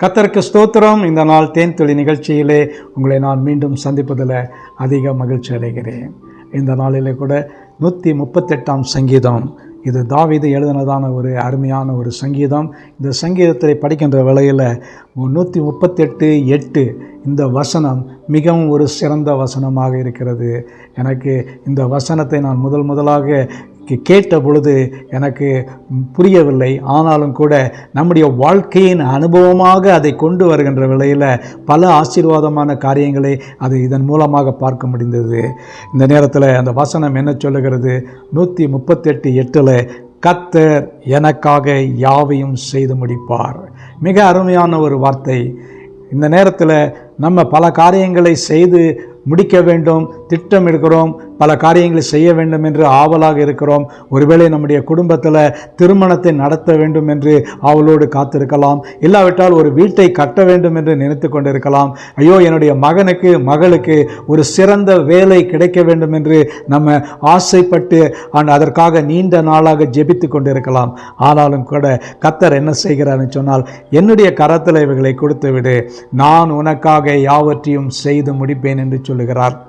கத்தருக்கு ஸ்தோத்திரம். இந்த நாள் தேன் துளி நிகழ்ச்சியிலே உங்களை நான் மீண்டும் சந்திப்பதில் அதிக மகிழ்ச்சி அடைகிறேன். இந்த நாளிலே கூட நூற்றி முப்பத்தெட்டாம் சங்கீதம். இது தாவிது எழுதினதான ஒரு அருமையான ஒரு சங்கீதம். இந்த சங்கீதத்தை படிக்கின்ற வேளையில் நூற்றி முப்பத்தெட்டு எட்டு இந்த வசனம் மிகவும் ஒரு சிறந்த வசனமாக இருக்கிறது. எனக்கு இந்த வசனத்தை நான் முதல் முதலாக கே- கேட்ட பொழுது எனக்கு புரியவில்லை. ஆனாலும் கூட நம்முடைய வாழ்க்கையின் அனுபவமாக அதை கொண்டு வருகின்ற விலையில் பல ஆசீர்வாதமான காரியங்களை அது இதன் மூலமாக பார்க்க முடிந்தது. இந்த நேரத்தில் அந்த வசனம் என்ன சொல்லுகிறது? நூற்றி முப்பத்தெட்டு எட்டில் கத்தர் எனக்காக யாவையும் செய்து முடிப்பார். மிக அருமையான ஒரு வார்த்தை. இந்த நேரத்தில் நம்ம பல காரியங்களை செய்து முடிக்க வேண்டும் திட்டம் எடுக்கிறோம் பல காரியங்களை செய்ய வேண்டும் என்று ஆவலாக இருக்கிறோம். ஒருவேளை நம்முடைய குடும்பத்தில் திருமணத்தை நடத்த வேண்டும் என்று ஆவலோடு காத்திருக்கலாம். இல்லாவிட்டால் ஒரு வீட்டை கட்ட வேண்டும் என்று நினைத்து கொண்டிருக்கலாம். ஐயோ என்னுடைய மகனுக்கு மகளுக்கு ஒரு சிறந்த வேலை கிடைக்க வேண்டும் என்று நம்ம ஆசைப்பட்டு அண்ட் அதற்காக நீண்ட நாளாக ஜெபித்து கொண்டிருக்கலாம். ஆனாலும் கூட கத்தர் என்ன செய்கிறார்னு சொன்னால் என்னுடைய கரத்தில் இவைகளை கொடுத்து விடு. நான் உனக்காக யாவற்றையும் செய்து முடிப்பேன் என்று சொல்லுகிறார்.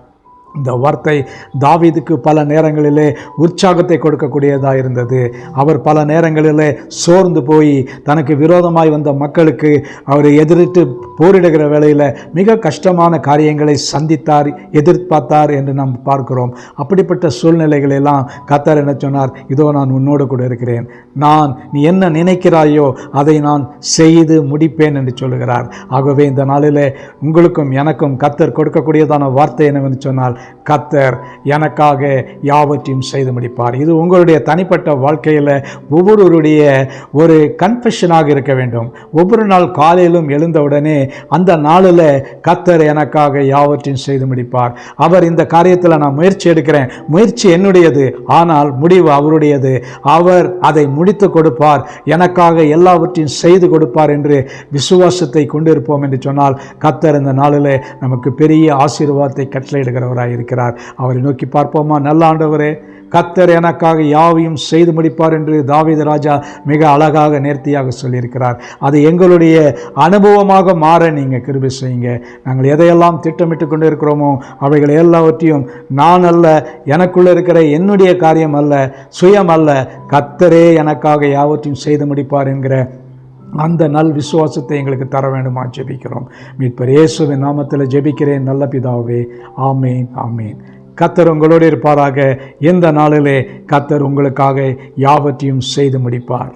இந்த வார்த்தை தாவீதுக்கு பல நேரங்களிலே உற்சாகத்தை கொடுக்கக்கூடியதாக இருந்தது. அவர் பல நேரங்களிலே சோர்ந்து போய் தனக்கு விரோதமாய் வந்த மக்களுக்கு அவரை எதிர்த்து போரிடுகிற வேளையில் மிக கஷ்டமான காரியங்களை சந்தித்தார் எதிர்பார்த்தார் என்று நாம் பார்க்கிறோம். அப்படிப்பட்ட சூழ்நிலைகளெல்லாம் கத்தர் என்ன சொன்னார்? இதோ நான் உன்னோடு கூட இருக்கிறேன். நான் நீ என்ன நினைக்கிறாயோ அதை நான் செய்து முடிப்பேன் என்று சொல்லுகிறார். ஆகவே இந்த நாளிலே உங்களுக்கும் எனக்கும் கத்தர் கொடுக்கக்கூடியதான வார்த்தை என்னவென்று சொன்னால் கத்தர் எனக்காக யாவற்றையும் செய்து முடிப்பார் இது உங்களுடைய தனிப்பட்ட வாழ்க்கையில் ஒவ்வொருவருடைய ஒரு கன்ஃபெஷனாக இருக்க வேண்டும். ஒவ்வொரு நாள் காலையிலும் எழுந்தவுடனே அந்த நாளில் கத்தர் எனக்காக யாவற்றையும் செய்து முடிப்பார் அவர் இந்த காரியத்தில் நான் முயற்சி எடுக்கிறேன். முயற்சி என்னுடையது. ஆனால் முடிவு அவருடையது. அவர் அதை முடித்து கொடுப்பார். எனக்காக எல்லாவற்றையும் செய்து கொடுப்பார் என்று விசுவாசத்தை கொண்டிருப்போம் என்று சொன்னால் கத்தர் இந்த நாளில் நமக்கு பெரிய ஆசீர்வாதத்தை கட்டளையிடுகிறவராய் இருக்கிறார். அவரை நோக்கி பார்ப்போமா? நல்ல ஆண்டவரே கத்தர் எனக்காக யாவையும் செய்து முடிப்பார் என்று தாவீது ராஜா மிக அழகாக நேர்த்தியாக சொல்லியிருக்கிறார். அது எங்களுடைய அனுபவமாக மாற நீங்கள் கிருபை செய்யுங்க. நாங்கள் எதையெல்லாம் திட்டமிட்டு கொண்டு இருக்கிறோமோ அவைகளை எல்லாவற்றையும் நான் அல்ல எனக்குள்ள இருக்கிற என்னுடைய காரியம் அல்ல சுயம் அல்ல கத்தரே எனக்காக யாவற்றையும் செய்து முடிப்பார் என்கிற அந்த நல் விசுவாசத்தை எங்களுக்கு தர வேண்டுமா ஜெபிக்கிறோம். மீட்பர் இயேசுவின் நாமத்தில் ஜெபிக்கிறேன் நல்ல பிதாவே. ஆமேன் ஆமேன். கத்தர் உங்களோடு இருப்பாராக. இந்த நாளிலே கத்தர் உங்களுக்காக யாவற்றையும் செய்து முடிப்பார்.